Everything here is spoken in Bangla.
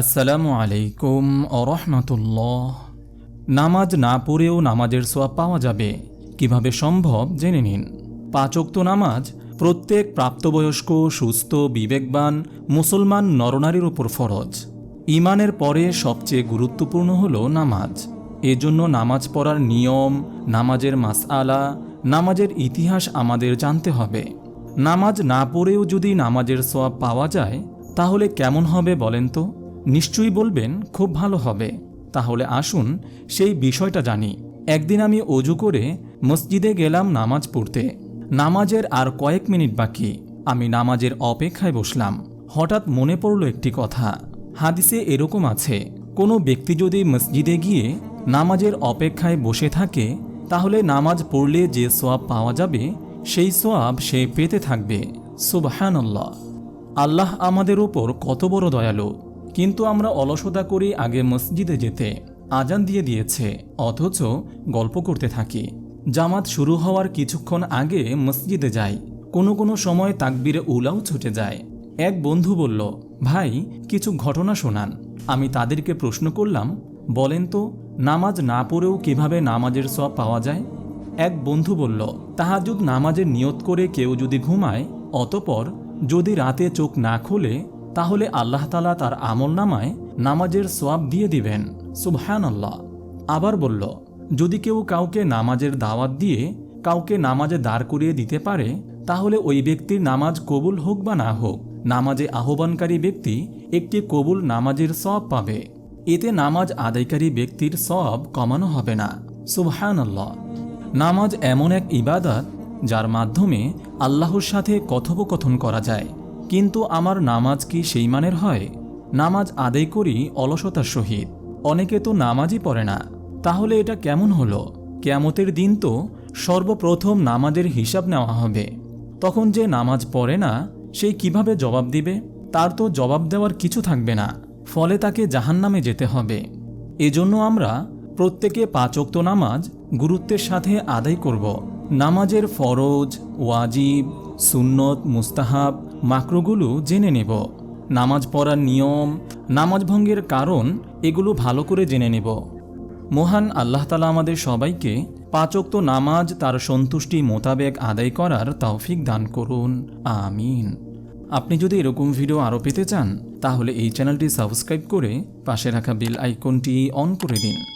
আসসালামু আলাইকুম রহমতুল্লাহ। নামাজ না পড়েও নামাজের সোয়াব পাওয়া যাবে, কীভাবে সম্ভব জেনে নিন। পাঁচোক্ত নামাজ প্রত্যেক প্রাপ্তবয়স্ক, সুস্থ, বিবেকবান, মুসলমান নরনারীর ওপর ফরজ। ইমানের পরে সবচেয়ে গুরুত্বপূর্ণ হল নামাজ। এজন্য নামাজ পড়ার নিয়ম, নামাজের মাসআলা, নামাজের ইতিহাস আমাদের জানতে হবে। নামাজ না পড়েও যদি নামাজের সোয়াব পাওয়া যায়, তাহলে কেমন হবে বলেন তো? নিশ্চয়ই বলবেন, খুব ভালো হবে। তাহলে আসুন, সেই বিষয়টা জানি। একদিন আমি অজু করে মসজিদে গেলাম নামাজ পড়তে। নামাজের আর কয়েক মিনিট বাকি। আমি নামাজের অপেক্ষায় বসলাম। হঠাৎ মনে পড়ল একটি কথা। হাদিসে এরকম আছে, কোনো ব্যক্তি যদি মসজিদে গিয়ে নামাজের অপেক্ষায় বসে থাকে, তাহলে নামাজ পড়লে যে সোয়াব পাওয়া যাবে, সেই সোয়াব সে পেতে থাকবে। সুবহানাল্লাহ। আল্লাহ আমাদের ওপর কত বড় দয়ালু। কিন্তু আমরা অলসতা করি আগে মসজিদে যেতে আজান দিয়ে দিয়েছে, অথচ গল্প করতে থাকি। জামাত শুরু হওয়ার কিছুক্ষণ আগে মসজিদে যাই কোনো কোনো সময় তাকবিরে উলাও ছুটে যায়। এক বন্ধু বলল, ভাই, কিছু ঘটনা শোনান। আমি তাদেরকে প্রশ্ন করলাম, বলেন তো, নামাজ না পড়েও কীভাবে নামাজের সব পাওয়া যায়? এক বন্ধু বলল, তাহাজুদ নামাজের নিয়ত করে কেউ যদি ঘুমায়, অতপর যদি রাতে চোখ না খোলে তাহলে আল্লাহ তালা তার আমল নামায় নামাজের সোয়াব দিয়ে দিবেন। সুবহান আল্লাহ আবার বলল, যদি কেউ কাউকে নামাজের দাওয়াত দিয়ে কাউকে নামাজে দাঁড় করিয়ে দিতে পারে, তাহলে ওই ব্যক্তির নামাজ কবুল হোক বা না হোক, নামাজে আহ্বানকারী ব্যক্তি একটি কবুল নামাজের সব পাবে। এতে নামাজ আদায়কারী ব্যক্তির সব কমানো হবে না। সুবহান আল্লাহ নামাজ এমন এক ইবাদত, যার মাধ্যমে আল্লাহর সাথে কথোপকথন করা যায়। কিন্তু আমার নামাজ কি সেই মানের হয়? নামাজ আদায় করি অলসতার সহিত। অনেকে তো নামাজই পড়ে না। তাহলে এটা কেমন হলো? কেয়ামতের দিন তো সর্বপ্রথম নামাজের হিসাব নেওয়া হবে। তখন যে নামাজ পড়ে না সেই কীভাবে জবাব দিবে? তার তো জবাব দেওয়ার কিছু থাকবে না। ফলে তাকে জাহান্নামে যেতে হবে। এজন্য আমরা প্রত্যেকে পাঁচক্ত নামাজ গুরুত্বের সাথে আদায় করব। নামাজের ফরজ, ওয়াজিব, সুন্নত, মুস্তাহাব মাকরুগুলো জেনে নেব। নামাজ পড়ার নিয়ম, নামাজ ভঙ্গের কারণ, এগুলো ভালো করে জেনে নেব। মহান আল্লাহ তালা আমাদের সবাইকে পাঁচক্ত নামাজ তার সন্তুষ্টি মোতাবেক আদায় করার তৌফিক দান করুন। আমিন। আপনি যদি এরকম ভিডিও আরও পেতে চান, তাহলে এই চ্যানেলটি সাবস্ক্রাইব করে পাশে রাখা বেল আইকনটি অন করে দিন।